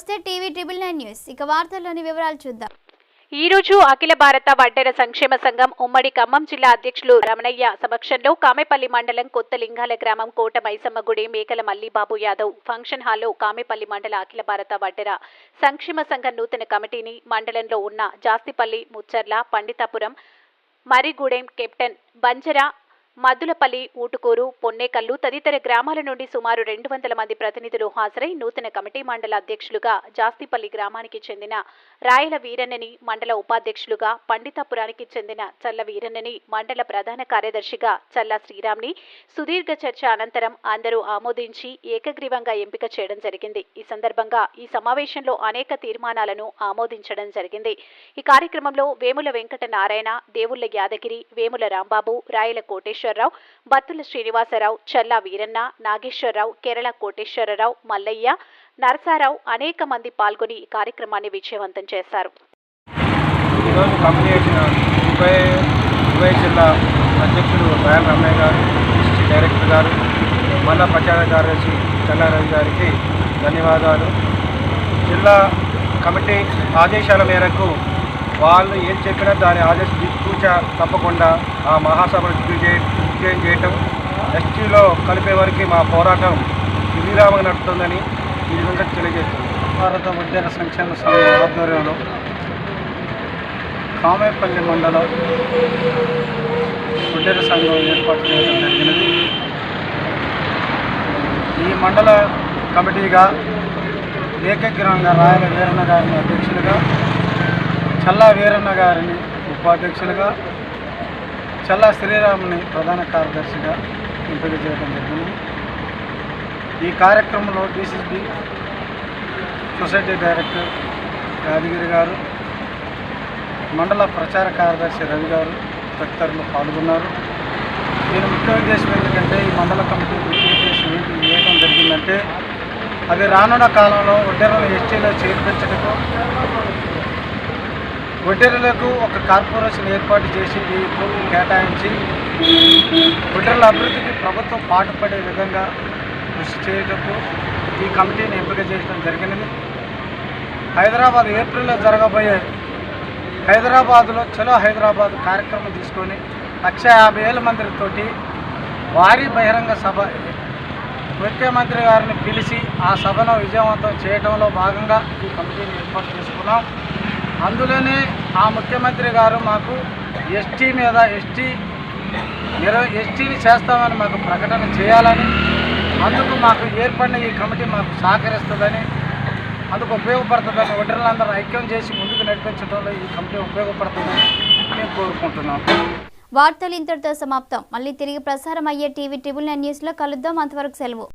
నమస్తే TV triple nine news. ఇక వార్తల్లోని వివరాలు చూద్దాం. ఈ రోజు అఖిల భారత వడ్డెర సంక్షేమ సంఘం ఉమ్మడి ఖమ్మం జిల్లా అధ్యక్షులు రమణయ్య సమక్షంలో కామెపల్లి మండలం కొత్త లింగాల గ్రామం కోట మైసమ్మ గుడి మేకల మల్లిబాబు యాదవ్ ఫంక్షన్ హాల్లో కామెపల్లి మండల అఖిల భారత వడ్డెర సంక్షేమ సంఘం నూతన కమిటీని మండలంలో ఉన్న జాస్తిపల్లి ముచ్చర్ల పండితాపురం మరిగూడెం కెప్టెన్ బంజరా మద్దులపల్లి ఊటుకూరు పొన్నేకల్లు తదితర గ్రామాల నుండి సుమారు రెండు వందల మంది ప్రతినిధులు హాజరై నూతన కమిటీ మండల అధ్యక్షులుగా జాస్తిపల్లి గ్రామానికి చెందిన రాయల వీరన్నని మండల ఉపాధ్యక్షులుగా పండితాపురానికి చెందిన చల్ల వీరన్నని మండల ప్రధాన కార్యదర్శిగా చల్ల శ్రీరామ్ని సుదీర్ఘ చర్చ అనంతరం అందరూ ఆమోదించి ఏకగ్రీవంగా ఎంపిక చేయడం జరిగింది. ఈ సందర్భంగా ఈ సమావేశంలో అనేక తీర్మానాలను ఆమోదించడం జరిగింది. ఈ కార్యక్రమంలో వేముల వెంకట నారాయణ దేవుళ్ళ యాదగిరి వేముల రాంబాబు రాయల కోటేశ్వరరావు బత్తుల శ్రీనివాసరావు చల్లా వీరన్న నాగేశ్వరరావు కేరళ కోటేశ్వరరావు మల్లయ్య నరసారావు అనేక మంది పాల్గొని ఈ కార్యక్రమాన్ని విజయవంతం చేశారు. జిల్లా అధ్యక్షుడు రాయల్ రమణయ్య గారు డిస్ట్రిక్ట్ డైరెక్టర్ గారు మళ్ళా ప్రచార కార్యదర్శి చల్లారవి గారికి ధన్యవాదాలు. జిల్లా కమిటీ ఆదేశాల మేరకు వాళ్ళు ఏం చెప్పినా దాని ఆదేశ తప్పకుండా ఆ మహాసభను దిగ్విజయం దిగ్విజయం చేయటం ఎస్టీలో కలిపే వరకు మా పోరాటం విరామంగా నడుస్తుందని ఈ విధంగా తెలియజేస్తుంది. భారత ఉద్యాన సంక్షేమ సంఘం ఆధ్వర్యంలో కామేపల్లి మండలం ఉద్యాన సంఘం ఏర్పాటు చేయడం జరిగినది. ఈ మండల కమిటీగా ఏకగ్రహంగా రాయల వీరన్న గారిని అధ్యక్షులుగా చల్లా వీరన్న గారిని ఉపాధ్యక్షులుగా చల్లా శ్రీరాముని ప్రధాన కార్యదర్శిగా ఎంపిక చేయడం జరిగింది. ఈ కార్యక్రమంలో డిసిబి సొసైటీ డైరెక్టర్ యాదగిరి గారు మండల ప్రచార కార్యదర్శి రవి గారు తదితరులు పాల్గొన్నారు. దీని ముఖ్య ఉద్దేశం ఎందుకంటే ఈ మండల కమిటీ ముఖ్య ఉద్దేశం ఏంటి వేయడం జరిగిందంటే అది రానున్న కాలంలో ఉద్యోగం ఎస్టీలో చేర్పించటకు ఒడ్డెరలకు ఒక కార్పొరేషన్ ఏర్పాటు చేసి భూమిని కేటాయించి ఒడ్డెరల అభివృద్ధికి ప్రభుత్వం పాటుపడే విధంగా కృషి చేయటకు ఈ కమిటీని ఎంపిక చేయడం జరిగినది. హైదరాబాద్ ఏప్రిల్లో జరగబోయే హైదరాబాద్లో చలో హైదరాబాద్ కార్యక్రమం తీసుకొని లక్ష యాభై వేల మందితోటి భారీ బహిరంగ సభ ముఖ్యమంత్రి గారిని పిలిచి ఆ సభను విజయవంతం చేయడంలో భాగంగా ఈ కమిటీని ఏర్పాటు చేసుకున్నాం. అందులోనే ఆ ముఖ్యమంత్రి గారు మాకు ఎస్టీ మీద ఎస్టీ ఇరవై ఎస్టీని చేస్తామని మాకు ప్రకటన చేయాలని అందుకు మాకు ఏర్పడిన ఈ కమిటీ మాకు సహకరిస్తుందని అందుకు ఉపయోగపడుతుందని ఒడ్రలందరూ ఐక్యం చేసి ముందుకు నడిపించడంలో ఈ కమిటీ ఉపయోగపడుతుందని మేము కోరుకుంటున్నాం. వార్తలు ఇంతటితో సమాప్తం. మళ్ళీ తిరిగి ప్రసారం అయ్యే టీవీ ట్రిబుల్ నైన్ న్యూస్లో కలుద్దాం. అంతవరకు సెలవు.